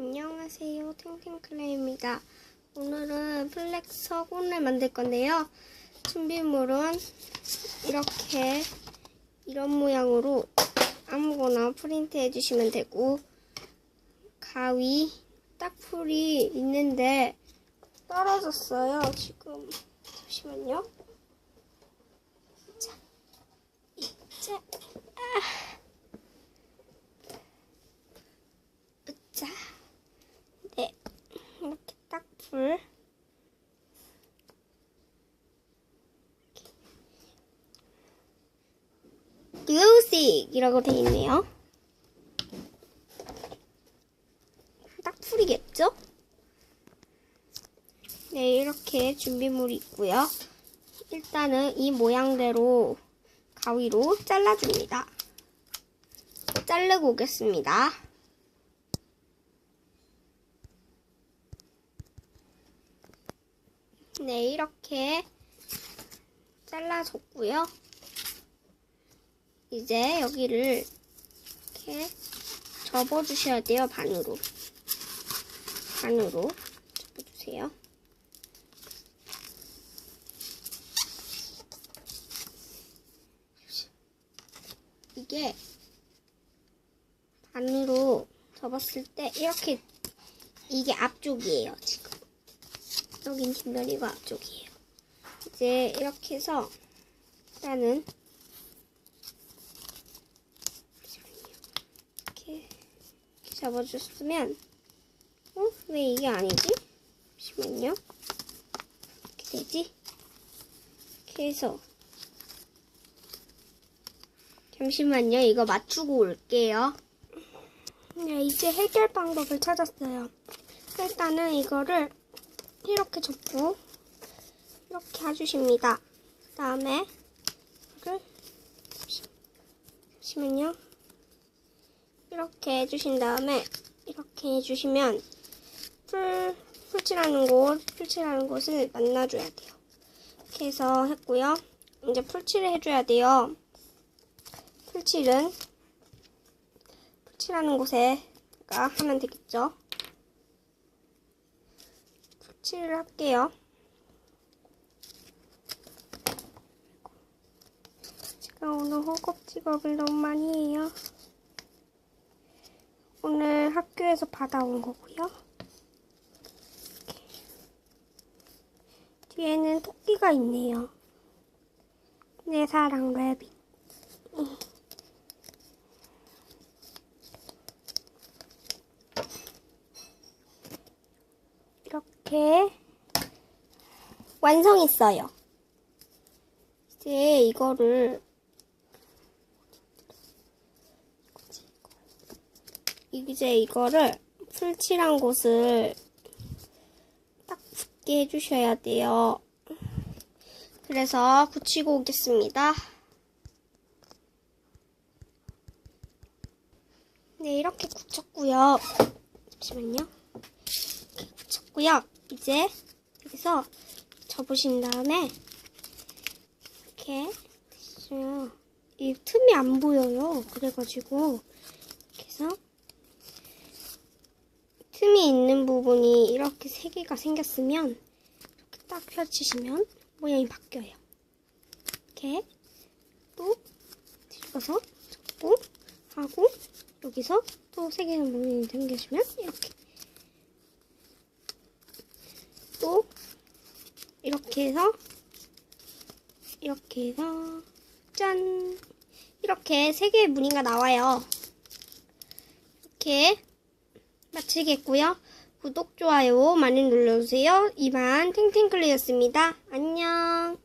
안녕하세요. 탱탱클레입니다. 오늘은 플렉스 서군을 만들 건데요. 준비물은 이렇게 이런 모양으로 아무거나 프린트 해주시면 되고 가위, 딱풀이 있는데 떨어졌어요. 지금 잠시만요. 자, 자, 아. 자, 네, 이렇게 딱풀. 뮤직이라고 돼 있네요. 딱 풀이겠죠? 네, 이렇게 준비물이 있고요. 일단은 이 모양대로 가위로 잘라줍니다. 자르고 오겠습니다. 네, 이렇게 잘라줬고요. 이제 여기를 이렇게 접어주셔야 돼요, 반으로. 반으로 접어주세요. 이게 반으로 접었을 때 이렇게 이게 앞쪽이에요, 지금. 여긴 뒷면이고 앞쪽이에요. 이제 이렇게 해서 일단은 이렇게, 잡아줬으면 어? 왜 이게 아니지? 잠시만요. 이렇게 되지? 이렇게 해서 잠시만요. 이거 맞추고 올게요. 네, 이제 해결 방법을 찾았어요. 일단은 이거를 이렇게 접고 이렇게 해주십니다. 그 다음에 이거를 잠시만요. 이렇게 해주신 다음에 이렇게 해주시면 풀 풀칠하는 곳, 풀칠하는 곳을 만나줘야 돼요. 이렇게 해서 했고요. 이제 풀칠을 해줘야 돼요. 풀칠은 풀칠하는 곳에가 하면 되겠죠. 풀칠을 할게요. 제가 오늘 허겁지겁을 너무 많이 해요. 오늘 학교에서 받아온 거고요. 뒤에는 토끼가 있네요. 내 사랑 래빗. 이렇게 완성했어요. 이제 이거를 이제 이거를 풀칠한 곳을 딱 붙게 해주셔야 돼요. 그래서 붙이고 오겠습니다. 네, 이렇게 붙였고요. 잠시만요. 이렇게 붙였고요. 이제 여기서 접으신 다음에 이렇게 됐어요. 이 틈이 안 보여요. 그래가지고 이렇게 해서 틈이 있는 부분이 이렇게 세 개가 생겼으면 이렇게 딱 펼치시면 모양이 바뀌어요. 이렇게 또 뒤집어서 접고 하고 여기서 또 세 개의 모양이 생기시면 이렇게 또 이렇게 해서 이렇게 해서 짠 이렇게 세 개의 무늬가 나와요. 이렇게 마치겠고요. 구독, 좋아요 많이 눌러주세요. 이만 탱탱클리였습니다. 안녕.